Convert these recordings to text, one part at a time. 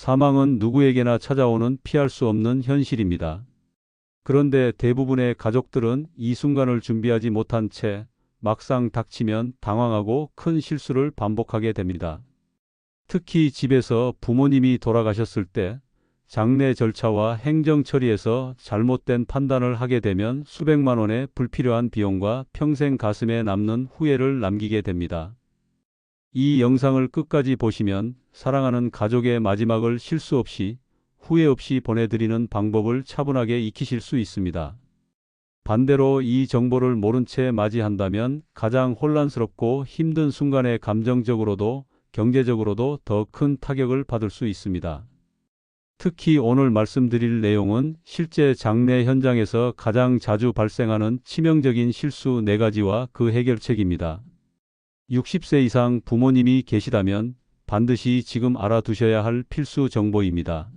사망은 누구에게나 찾아오는 피할 수 없는 현실입니다. 그런데 대부분의 가족들은 이 순간을 준비하지 못한 채 막상 닥치면 당황하고 큰 실수를 반복하게 됩니다. 특히 집에서 부모님이 돌아가셨을 때 장례 절차와 행정 처리에서 잘못된 판단을 하게 되면 수백만 원의 불필요한 비용과 평생 가슴에 남는 후회를 남기게 됩니다. 이 영상을 끝까지 보시면 사랑하는 가족의 마지막을 실수 없이 후회 없이 보내드리는 방법을 차분하게 익히실 수 있습니다. 반대로 이 정보를 모른 채 맞이한다면 가장 혼란스럽고 힘든 순간에 감정적으로도 경제적으로도 더 큰 타격을 받을 수 있습니다. 특히 오늘 말씀드릴 내용은 실제 장례 현장에서 가장 자주 발생하는 치명적인 실수 4가지와 그 해결책입니다. 60세 이상 부모님이 계시다면 반드시 지금 알아두셔야 할 필수 정보입니다.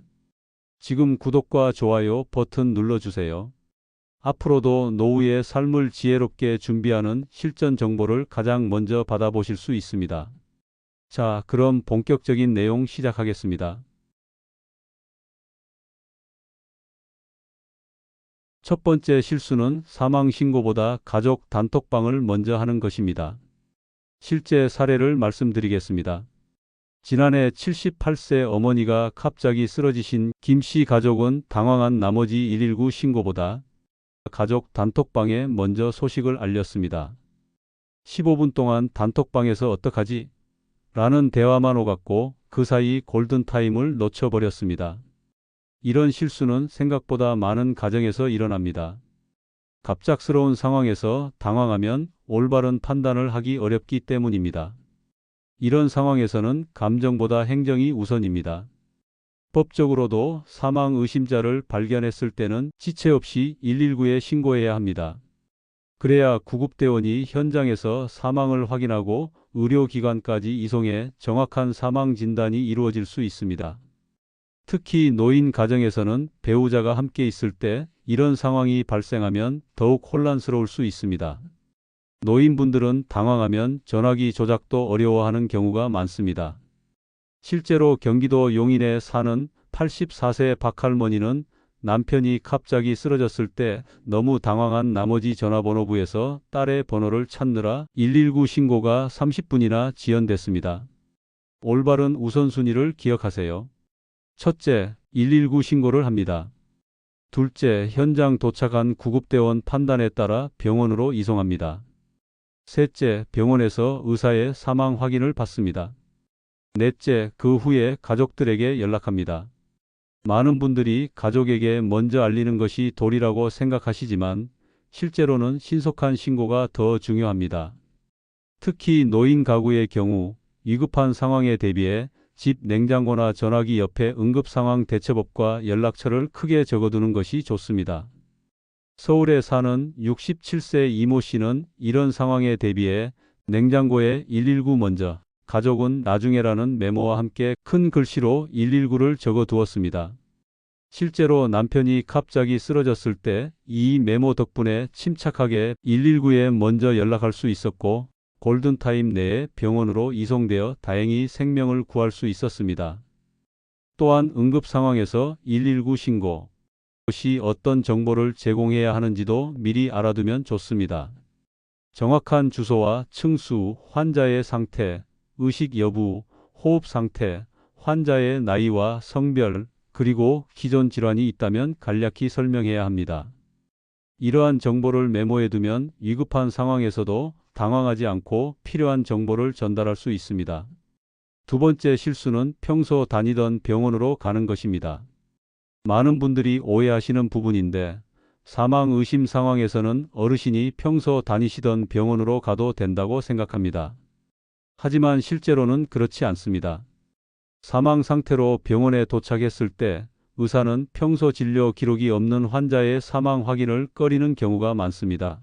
지금 구독과 좋아요 버튼 눌러주세요. 앞으로도 노후의 삶을 지혜롭게 준비하는 실전 정보를 가장 먼저 받아보실 수 있습니다. 자, 그럼 본격적인 내용 시작하겠습니다. 첫 번째 실수는 사망 신고보다 가족 단톡방을 먼저 하는 것입니다. 실제 사례를 말씀드리겠습니다. 지난해 78세 어머니가 갑자기 쓰러지신 김 씨 가족은 당황한 나머지 119 신고보다 가족 단톡방에 먼저 소식을 알렸습니다. 15분 동안 단톡방에서 어떡하지? 라는 대화만 오갔고 그 사이 골든타임을 놓쳐버렸습니다. 이런 실수는 생각보다 많은 가정에서 일어납니다. 갑작스러운 상황에서 당황하면 올바른 판단을 하기 어렵기 때문입니다. 이런 상황에서는 감정보다 행정이 우선입니다. 법적으로도 사망 의심자를 발견했을 때는 지체 없이 119에 신고해야 합니다. 그래야 구급대원이 현장에서 사망을 확인하고 의료기관까지 이송해 정확한 사망 진단이 이루어질 수 있습니다. 특히 노인 가정에서는 배우자가 함께 있을 때 이런 상황이 발생하면 더욱 혼란스러울 수 있습니다. 노인분들은 당황하면 전화기 조작도 어려워하는 경우가 많습니다. 실제로 경기도 용인에 사는 84세 박할머니는 남편이 갑자기 쓰러졌을 때 너무 당황한 나머지 전화번호부에서 딸의 번호를 찾느라 119 신고가 30분이나 지연됐습니다. 올바른 우선순위를 기억하세요. 첫째, 119 신고를 합니다. 둘째, 현장 도착한 구급대원 판단에 따라 병원으로 이송합니다. 셋째, 병원에서 의사의 사망 확인을 받습니다. 넷째, 그 후에 가족들에게 연락합니다. 많은 분들이 가족에게 먼저 알리는 것이 도리라고 생각하시지만 실제로는 신속한 신고가 더 중요합니다. 특히 노인 가구의 경우 위급한 상황에 대비해 집 냉장고나 전화기 옆에 응급상황 대처법과 연락처를 크게 적어두는 것이 좋습니다. 서울에 사는 67세 이모 씨는 이런 상황에 대비해 냉장고에 119 먼저, 가족은 나중에라는 메모와 함께 큰 글씨로 119를 적어 두었습니다. 실제로 남편이 갑자기 쓰러졌을 때 이 메모 덕분에 침착하게 119에 먼저 연락할 수 있었고 골든타임 내에 병원으로 이송되어 다행히 생명을 구할 수 있었습니다. 또한 응급 상황에서 119 신고, 시 어떤 정보를 제공해야 하는지도 미리 알아두면 좋습니다. 정확한 주소와 층수, 환자의 상태, 의식 여부, 호흡 상태, 환자의 나이와 성별, 그리고 기존 질환이 있다면 간략히 설명해야 합니다. 이러한 정보를 메모해두면 위급한 상황에서도 당황하지 않고 필요한 정보를 전달할 수 있습니다. 두 번째 실수는 평소 다니던 병원으로 가는 것입니다. 많은 분들이 오해하시는 부분인데 사망 의심 상황에서는 어르신이 평소 다니시던 병원으로 가도 된다고 생각합니다. 하지만 실제로는 그렇지 않습니다. 사망 상태로 병원에 도착했을 때 의사는 평소 진료 기록이 없는 환자의 사망 확인을 꺼리는 경우가 많습니다.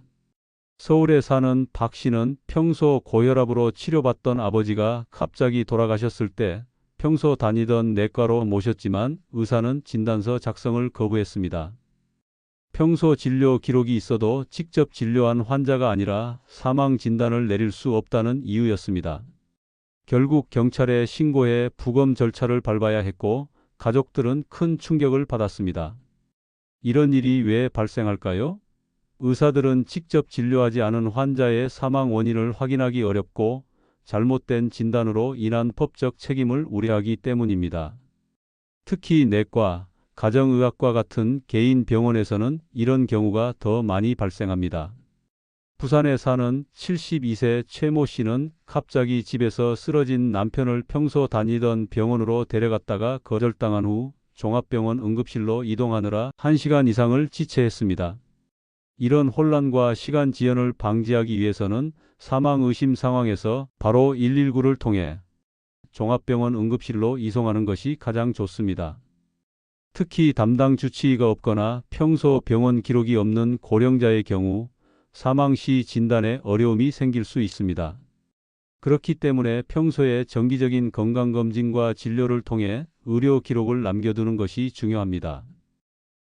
서울에 사는 박 씨는 평소 고혈압으로 치료받던 아버지가 갑자기 돌아가셨을 때 평소 다니던 내과로 모셨지만 의사는 진단서 작성을 거부했습니다. 평소 진료 기록이 있어도 직접 진료한 환자가 아니라 사망 진단을 내릴 수 없다는 이유였습니다. 결국 경찰에 신고해 부검 절차를 밟아야 했고 가족들은 큰 충격을 받았습니다. 이런 일이 왜 발생할까요? 의사들은 직접 진료하지 않은 환자의 사망 원인을 확인하기 어렵고 잘못된 진단으로 인한 법적 책임을 우려하기 때문입니다. 특히 내과, 가정의학과 같은 개인 병원에서는 이런 경우가 더 많이 발생합니다. 부산에 사는 72세 최모 씨는 갑자기 집에서 쓰러진 남편을 평소 다니던 병원으로 데려갔다가 거절당한 후 종합병원 응급실로 이동하느라 1시간 이상을 지체했습니다. 이런 혼란과 시간 지연을 방지하기 위해서는 사망 의심 상황에서 바로 119를 통해 종합병원 응급실로 이송하는 것이 가장 좋습니다. 특히 담당 주치의가 없거나 평소 병원 기록이 없는 고령자의 경우 사망 시 진단에 어려움이 생길 수 있습니다. 그렇기 때문에 평소에 정기적인 건강검진과 진료를 통해 의료 기록을 남겨두는 것이 중요합니다.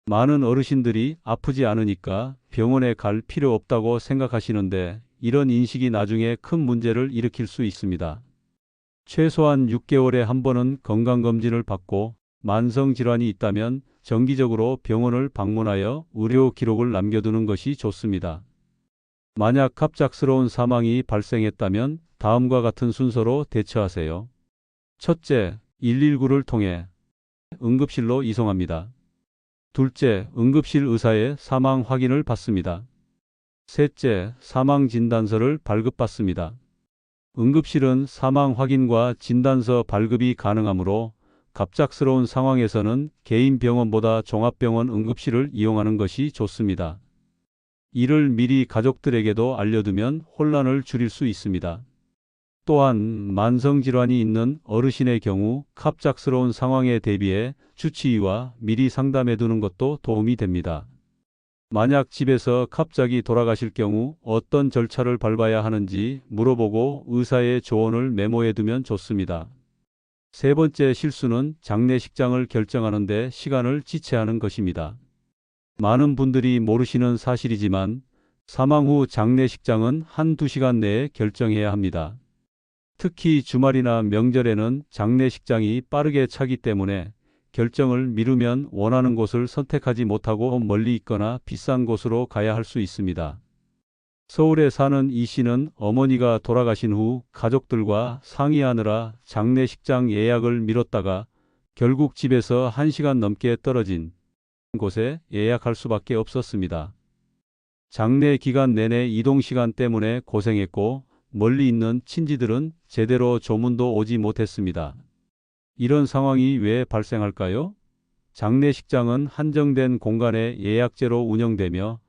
많은 어르신들이 아프지 않으니까 병원에 갈 필요 없다고 생각하시는데 이런 인식이 나중에 큰 문제를 일으킬 수 있습니다. 최소한 6개월에 한 번은 건강검진을 받고 만성질환이 있다면 정기적으로 병원을 방문하여 의료 기록을 남겨두는 것이 좋습니다. 만약 갑작스러운 사망이 발생했다면 다음과 같은 순서로 대처하세요. 첫째, 119를 통해 응급실로 이송합니다. 둘째, 응급실 의사의 사망 확인을 받습니다. 셋째, 사망 진단서를 발급받습니다. 응급실은 사망 확인과 진단서 발급이 가능하므로 갑작스러운 상황에서는 개인 병원보다 종합병원 응급실을 이용하는 것이 좋습니다. 이를 미리 가족들에게도 알려두면 혼란을 줄일 수 있습니다. 또한 만성질환이 있는 어르신의 경우 갑작스러운 상황에 대비해 주치의와 미리 상담해 두는 것도 도움이 됩니다. 만약 집에서 갑자기 돌아가실 경우 어떤 절차를 밟아야 하는지 물어보고 의사의 조언을 메모해 두면 좋습니다. 세 번째 실수는 장례식장을 결정하는데 시간을 지체하는 것입니다. 많은 분들이 모르시는 사실이지만 사망 후 장례식장은 한 두 시간 내에 결정해야 합니다. 특히 주말이나 명절에는 장례식장이 빠르게 차기 때문에 결정을 미루면 원하는 곳을 선택하지 못하고 멀리 있거나 비싼 곳으로 가야 할 수 있습니다. 서울에 사는 이 씨는 어머니가 돌아가신 후 가족들과 상의하느라 장례식장 예약을 미뤘다가 결국 집에서 1시간 넘게 떨어진 곳에 예약할 수밖에 없었습니다. 장례 기간 내내 이동 시간 때문에 고생했고 멀리 있는 친지들은 제대로 조문도 오지 못했습니다. 이런 상황이 왜 발생할까요? 장례식장은 한정된 공간에 예약제로 운영되며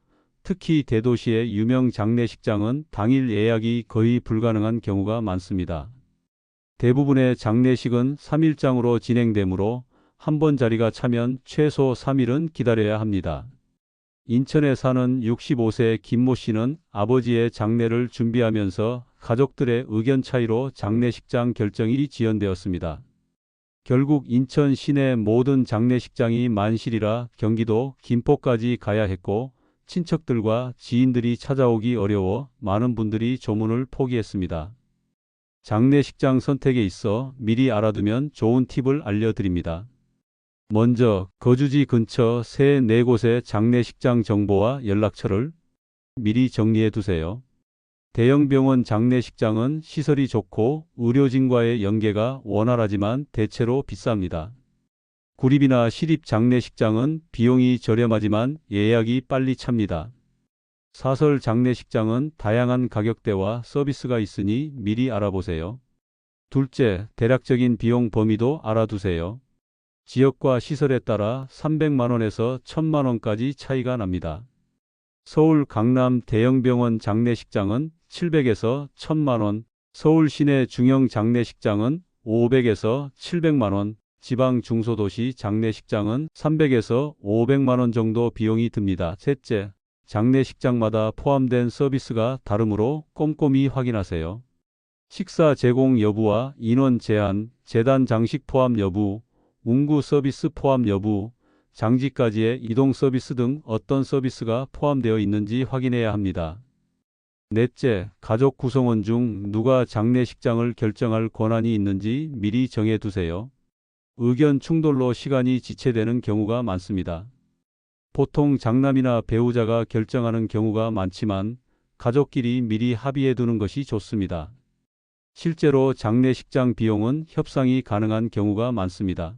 특히 대도시의 유명 장례식장은 당일 예약이 거의 불가능한 경우가 많습니다. 대부분의 장례식은 3일장으로 진행되므로 한 번 자리가 차면 최소 3일은 기다려야 합니다. 인천에 사는 65세 김모 씨는 아버지의 장례를 준비하면서 가족들의 의견 차이로 장례식장 결정이 지연되었습니다. 결국 인천 시내 모든 장례식장이 만실이라 경기도 김포까지 가야 했고 친척들과 지인들이 찾아오기 어려워 많은 분들이 조문을 포기했습니다. 장례식장 선택에 있어 미리 알아두면 좋은 팁을 알려드립니다. 먼저 거주지 근처 세 네 곳의 장례식장 정보와 연락처를 미리 정리해 두세요. 대형 병원 장례식장은 시설이 좋고 의료진과의 연계가 원활하지만 대체로 비쌉니다. 구립이나 시립 장례식장은 비용이 저렴하지만 예약이 빨리 찹니다. 사설 장례식장은 다양한 가격대와 서비스가 있으니 미리 알아보세요. 둘째, 대략적인 비용 범위도 알아두세요. 지역과 시설에 따라 300만원에서 1000만원까지 차이가 납니다. 서울 강남 대형병원 장례식장은 700에서 1000만원, 서울 시내 중형 장례식장은 500에서 700만원, 지방 중소도시 장례식장은 300에서 500만원 정도 비용이 듭니다. 셋째, 장례식장마다 포함된 서비스가 다르므로 꼼꼼히 확인하세요. 식사 제공 여부와 인원 제한, 재단 장식 포함 여부, 운구 서비스 포함 여부, 장지까지의 이동 서비스 등 어떤 서비스가 포함되어 있는지 확인해야 합니다. 넷째, 가족 구성원 중 누가 장례식장을 결정할 권한이 있는지 미리 정해 두세요. 의견 충돌로 시간이 지체되는 경우가 많습니다. 보통 장남이나 배우자가 결정하는 경우가 많지만 가족끼리 미리 합의해 두는 것이 좋습니다. 실제로 장례식장 비용은 협상이 가능한 경우가 많습니다.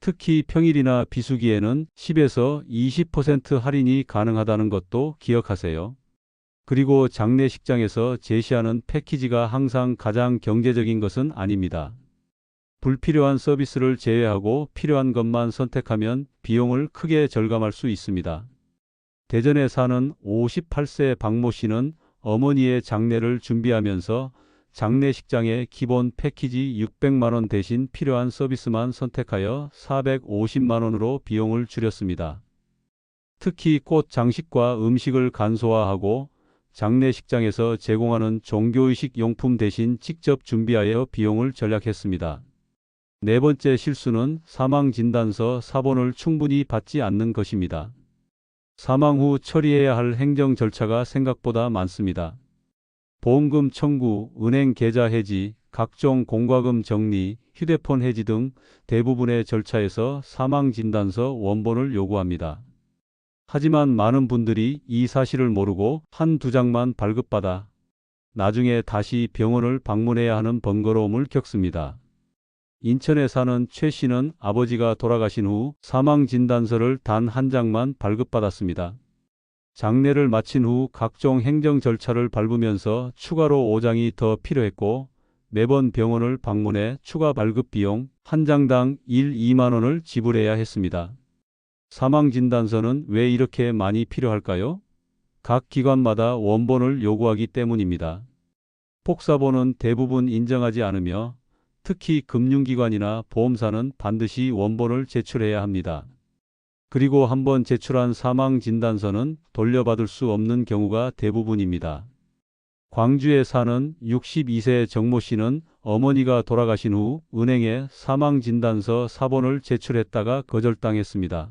특히 평일이나 비수기에는 10에서 20% 할인이 가능하다는 것도 기억하세요. 그리고 장례식장에서 제시하는 패키지가 항상 가장 경제적인 것은 아닙니다. 불필요한 서비스를 제외하고 필요한 것만 선택하면 비용을 크게 절감할 수 있습니다. 대전에 사는 58세 박모 씨는 어머니의 장례를 준비하면서 장례식장의 기본 패키지 600만 원 대신 필요한 서비스만 선택하여 450만 원으로 비용을 줄였습니다. 특히 꽃 장식과 음식을 간소화하고 장례식장에서 제공하는 종교의식 용품 대신 직접 준비하여 비용을 절약했습니다. 네 번째 실수는 사망 진단서 사본을 충분히 받지 않는 것입니다. 사망 후 처리해야 할 행정 절차가 생각보다 많습니다. 보험금 청구, 은행 계좌 해지, 각종 공과금 정리, 휴대폰 해지 등 대부분의 절차에서 사망 진단서 원본을 요구합니다. 하지만 많은 분들이 이 사실을 모르고 한두 장만 발급받아 나중에 다시 병원을 방문해야 하는 번거로움을 겪습니다. 인천에 사는 최 씨는 아버지가 돌아가신 후 사망 진단서를 단 한 장만 발급받았습니다. 장례를 마친 후 각종 행정 절차를 밟으면서 추가로 5장이 더 필요했고 매번 병원을 방문해 추가 발급 비용 한 장당 1, 2만 원을 지불해야 했습니다. 사망 진단서는 왜 이렇게 많이 필요할까요? 각 기관마다 원본을 요구하기 때문입니다. 폭사본은 대부분 인정하지 않으며 특히 금융기관이나 보험사는 반드시 원본을 제출해야 합니다. 그리고 한번 제출한 사망 진단서는 돌려받을 수 없는 경우가 대부분입니다. 광주에 사는 62세 정모 씨는 어머니가 돌아가신 후 은행에 사망 진단서 사본을 제출했다가 거절당했습니다.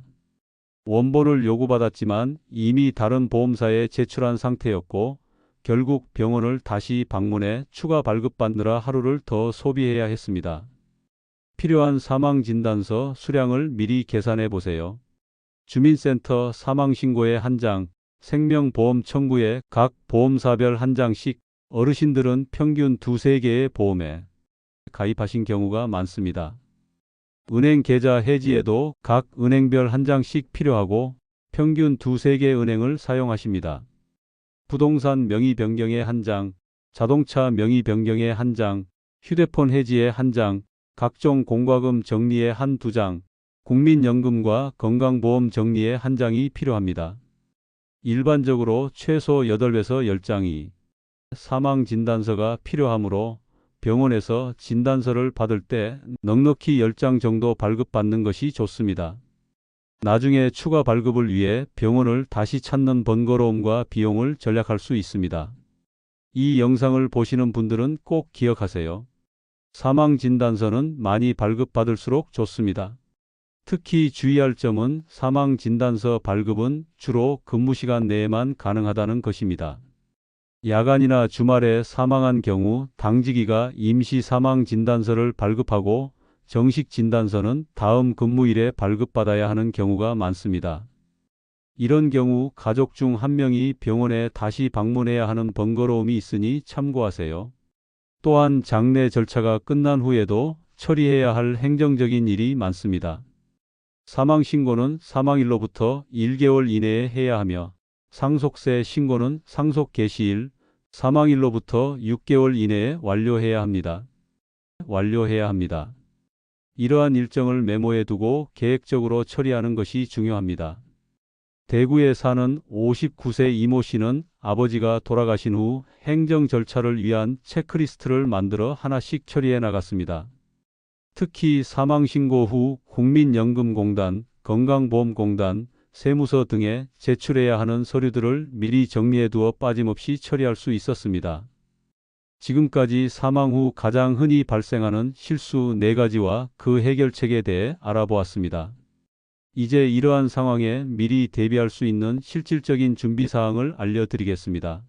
원본을 요구받았지만 이미 다른 보험사에 제출한 상태였고 결국 병원을 다시 방문해 추가 발급받느라 하루를 더 소비해야 했습니다. 필요한 사망 진단서 수량을 미리 계산해 보세요. 주민센터 사망신고에 한 장, 생명보험 청구에 각 보험사별 한 장씩 어르신들은 평균 두세 개의 보험에 가입하신 경우가 많습니다. 은행 계좌 해지에도 각 은행별 한 장씩 필요하고 평균 두세 개 은행을 사용하십니다. 부동산 명의 변경에 한 장, 자동차 명의 변경에 한 장, 휴대폰 해지에 한 장, 각종 공과금 정리에 한 두 장, 국민연금과 건강보험 정리에 한 장이 필요합니다. 일반적으로 최소 8에서 10장이 사망 진단서가 필요하므로 병원에서 진단서를 받을 때 넉넉히 10장 정도 발급받는 것이 좋습니다. 나중에 추가 발급을 위해 병원을 다시 찾는 번거로움과 비용을 절약할 수 있습니다. 이 영상을 보시는 분들은 꼭 기억하세요. 사망 진단서는 많이 발급받을수록 좋습니다. 특히 주의할 점은 사망 진단서 발급은 주로 근무 시간 내에만 가능하다는 것입니다. 야간이나 주말에 사망한 경우 당직이가 임시 사망 진단서를 발급하고 정식 진단서는 다음 근무일에 발급받아야 하는 경우가 많습니다. 이런 경우 가족 중 한 명이 병원에 다시 방문해야 하는 번거로움이 있으니 참고하세요. 또한 장례 절차가 끝난 후에도 처리해야 할 행정적인 일이 많습니다. 사망 신고는 사망일로부터 1개월 이내에 해야 하며 상속세 신고는 상속 개시일, 사망일로부터 6개월 이내에 완료해야 합니다. 완료해야 합니다. 이러한 일정을 메모해 두고 계획적으로 처리하는 것이 중요합니다. 대구에 사는 59세 이모 씨는 아버지가 돌아가신 후 행정 절차를 위한 체크리스트를 만들어 하나씩 처리해 나갔습니다. 특히 사망신고 후 국민연금공단, 건강보험공단, 세무서 등에 제출해야 하는 서류들을 미리 정리해 두어 빠짐없이 처리할 수 있었습니다. 지금까지 사망 후 가장 흔히 발생하는 실수 4가지와 그 해결책에 대해 알아보았습니다. 이제 이러한 상황에 미리 대비할 수 있는 실질적인 준비 사항을 알려드리겠습니다.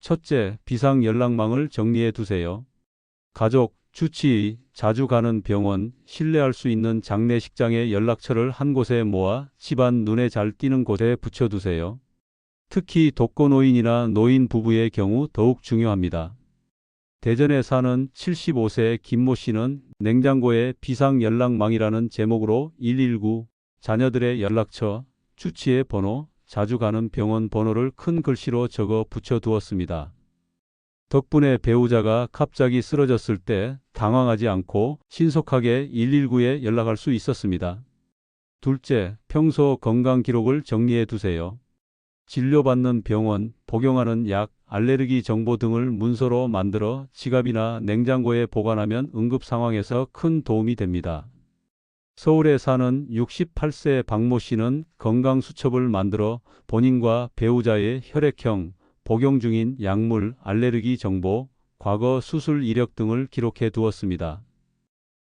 첫째, 비상 연락망을 정리해 두세요. 가족, 주치의, 자주 가는 병원, 신뢰할 수 있는 장례식장의 연락처를 한 곳에 모아 집안 눈에 잘 띄는 곳에 붙여두세요. 특히 독거노인이나 노인 부부의 경우 더욱 중요합니다. 대전에 사는 75세 김모 씨는 냉장고에 비상연락망이라는 제목으로 119, 자녀들의 연락처, 주치의 번호, 자주 가는 병원 번호를 큰 글씨로 적어 붙여두었습니다. 덕분에 배우자가 갑자기 쓰러졌을 때 당황하지 않고 신속하게 119에 연락할 수 있었습니다. 둘째, 평소 건강 기록을 정리해 두세요. 진료받는 병원, 복용하는 약, 알레르기 정보 등을 문서로 만들어 지갑이나 냉장고에 보관하면 응급 상황에서 큰 도움이 됩니다. 서울에 사는 68세 박모 씨는 건강 수첩을 만들어 본인과 배우자의 혈액형, 복용 중인 약물, 알레르기 정보, 과거 수술 이력 등을 기록해 두었습니다.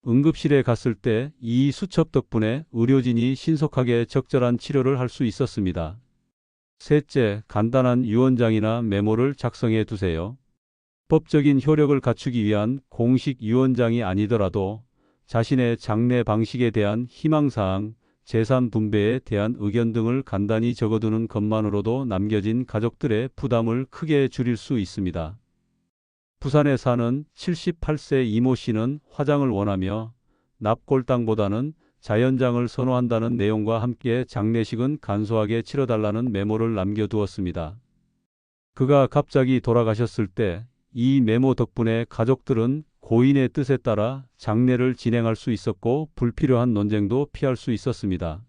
응급실에 갔을 때 이 수첩 덕분에 의료진이 신속하게 적절한 치료를 할 수 있었습니다. 셋째, 간단한 유언장이나 메모를 작성해 두세요. 법적인 효력을 갖추기 위한 공식 유언장이 아니더라도 자신의 장례 방식에 대한 희망사항, 재산 분배에 대한 의견 등을 간단히 적어두는 것만으로도 남겨진 가족들의 부담을 크게 줄일 수 있습니다. 부산에 사는 78세 이모 씨는 화장을 원하며 납골당보다는 자연장을 선호한다는 내용과 함께 장례식은 간소하게 치러달라는 메모를 남겨두었습니다. 그가 갑자기 돌아가셨을 때 이 메모 덕분에 가족들은 고인의 뜻에 따라 장례를 진행할 수 있었고 불필요한 논쟁도 피할 수 있었습니다.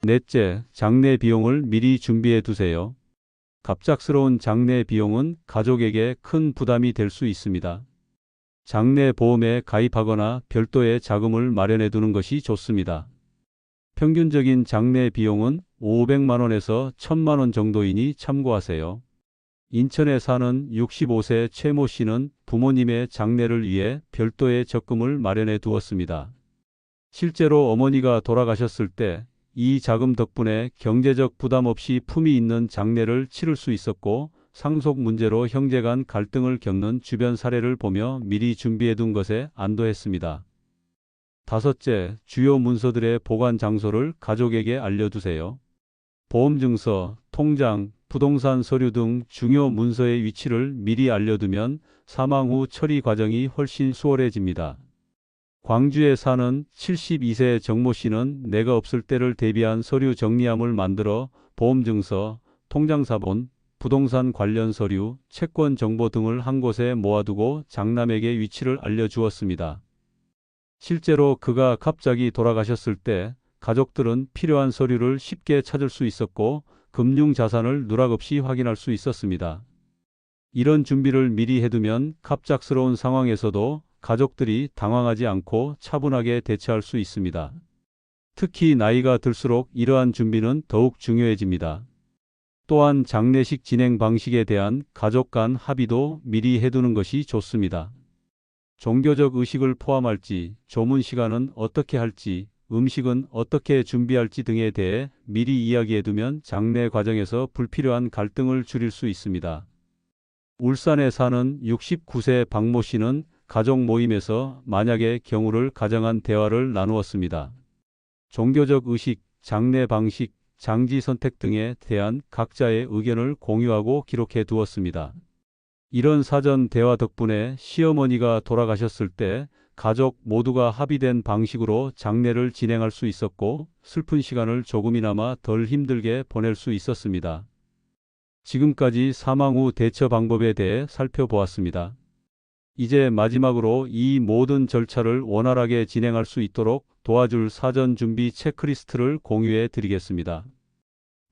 넷째, 장례 비용을 미리 준비해 두세요. 갑작스러운 장례 비용은 가족에게 큰 부담이 될 수 있습니다. 장례 보험에 가입하거나 별도의 자금을 마련해 두는 것이 좋습니다. 평균적인 장례 비용은 500만 원에서 1000만 원 정도이니 참고하세요. 인천에 사는 65세 최모 씨는 부모님의 장례를 위해 별도의 적금을 마련해 두었습니다. 실제로 어머니가 돌아가셨을 때 이 자금 덕분에 경제적 부담 없이 품위 있는 장례를 치를 수 있었고 상속 문제로 형제 간 갈등을 겪는 주변 사례를 보며 미리 준비해 둔 것에 안도했습니다. 다섯째, 주요 문서들의 보관 장소를 가족에게 알려두세요. 보험증서, 통장, 부동산 서류 등 중요 문서의 위치를 미리 알려두면 사망 후 처리 과정이 훨씬 수월해집니다. 광주에 사는 72세 정모 씨는 내가 없을 때를 대비한 서류 정리함을 만들어 보험증서, 통장사본, 부동산 관련 서류, 채권 정보 등을 한 곳에 모아두고 장남에게 위치를 알려주었습니다. 실제로 그가 갑자기 돌아가셨을 때 가족들은 필요한 서류를 쉽게 찾을 수 있었고 금융 자산을 누락 없이 확인할 수 있었습니다. 이런 준비를 미리 해두면 갑작스러운 상황에서도 가족들이 당황하지 않고 차분하게 대처할 수 있습니다. 특히 나이가 들수록 이러한 준비는 더욱 중요해집니다. 또한 장례식 진행 방식에 대한 가족 간 합의도 미리 해두는 것이 좋습니다. 종교적 의식을 포함할지, 조문 시간은 어떻게 할지, 음식은 어떻게 준비할지 등에 대해 미리 이야기해두면 장례 과정에서 불필요한 갈등을 줄일 수 있습니다. 울산에 사는 69세 박모 씨는 가족 모임에서 만약의 경우를 가정한 대화를 나누었습니다. 종교적 의식, 장례 방식, 장지 선택 등에 대한 각자의 의견을 공유하고 기록해 두었습니다. 이런 사전 대화 덕분에 시어머니가 돌아가셨을 때 가족 모두가 합의된 방식으로 장례를 진행할 수 있었고 슬픈 시간을 조금이나마 덜 힘들게 보낼 수 있었습니다. 지금까지 사망 후 대처 방법에 대해 살펴보았습니다. 이제 마지막으로 이 모든 절차를 원활하게 진행할 수 있도록 도와줄 사전 준비 체크리스트를 공유해 드리겠습니다.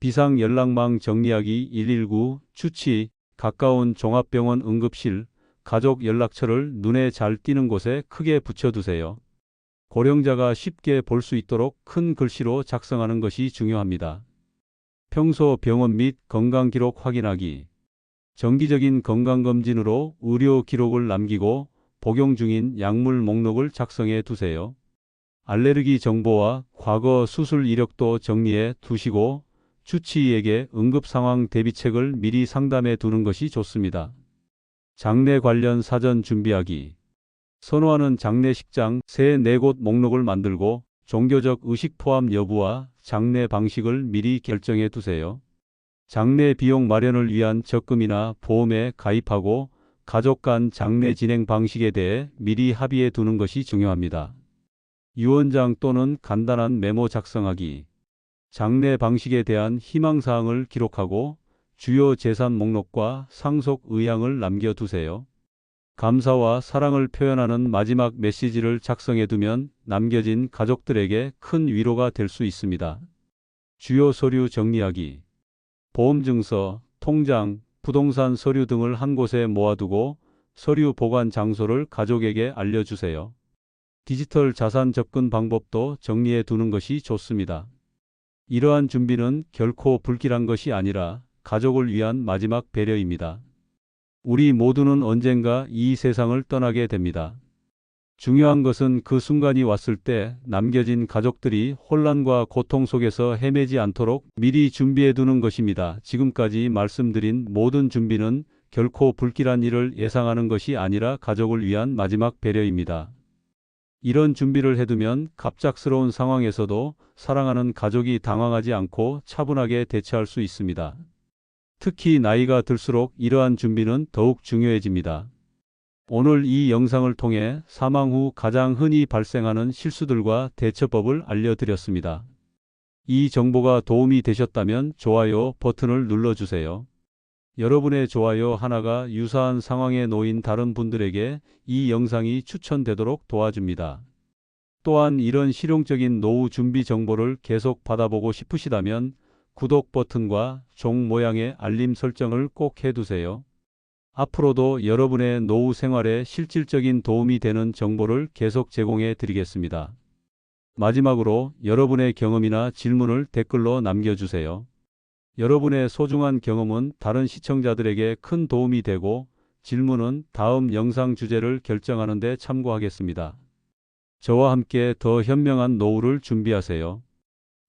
비상 연락망 정리하기 119 추치 가까운 종합병원 응급실 가족 연락처를 눈에 잘 띄는 곳에 크게 붙여두세요. 고령자가 쉽게 볼 수 있도록 큰 글씨로 작성하는 것이 중요합니다. 평소 병원 및 건강 기록 확인하기 정기적인 건강검진으로 의료 기록을 남기고 복용 중인 약물 목록을 작성해 두세요. 알레르기 정보와 과거 수술 이력도 정리해 두시고 주치의에게 응급 상황 대비책을 미리 상담해 두는 것이 좋습니다. 장례 관련 사전 준비하기 선호하는 장례식장 세 네 곳 목록을 만들고 종교적 의식 포함 여부와 장례 방식을 미리 결정해 두세요. 장례 비용 마련을 위한 적금이나 보험에 가입하고 가족 간 장례 진행 방식에 대해 미리 합의해 두는 것이 중요합니다. 유언장 또는 간단한 메모 작성하기. 장례 방식에 대한 희망사항을 기록하고 주요 재산 목록과 상속 의향을 남겨두세요. 감사와 사랑을 표현하는 마지막 메시지를 작성해 두면 남겨진 가족들에게 큰 위로가 될 수 있습니다. 주요 서류 정리하기. 보험증서, 통장, 부동산 서류 등을 한 곳에 모아두고 서류 보관 장소를 가족에게 알려주세요. 디지털 자산 접근 방법도 정리해 두는 것이 좋습니다. 이러한 준비는 결코 불길한 것이 아니라 가족을 위한 마지막 배려입니다. 우리 모두는 언젠가 이 세상을 떠나게 됩니다. 중요한 것은 그 순간이 왔을 때 남겨진 가족들이 혼란과 고통 속에서 헤매지 않도록 미리 준비해 두는 것입니다. 지금까지 말씀드린 모든 준비는 결코 불길한 일을 예상하는 것이 아니라 가족을 위한 마지막 배려입니다. 이런 준비를 해두면 갑작스러운 상황에서도 사랑하는 가족이 당황하지 않고 차분하게 대처할 수 있습니다. 특히 나이가 들수록 이러한 준비는 더욱 중요해집니다. 오늘 이 영상을 통해 사망 후 가장 흔히 발생하는 실수들과 대처법을 알려드렸습니다. 이 정보가 도움이 되셨다면 좋아요 버튼을 눌러주세요. 여러분의 좋아요 하나가 유사한 상황에 놓인 다른 분들에게 이 영상이 추천되도록 도와줍니다. 또한 이런 실용적인 노후 준비 정보를 계속 받아보고 싶으시다면 구독 버튼과 종 모양의 알림 설정을 꼭 해두세요. 앞으로도 여러분의 노후 생활에 실질적인 도움이 되는 정보를 계속 제공해 드리겠습니다. 마지막으로 여러분의 경험이나 질문을 댓글로 남겨주세요. 여러분의 소중한 경험은 다른 시청자들에게 큰 도움이 되고 질문은 다음 영상 주제를 결정하는 데 참고하겠습니다. 저와 함께 더 현명한 노후를 준비하세요.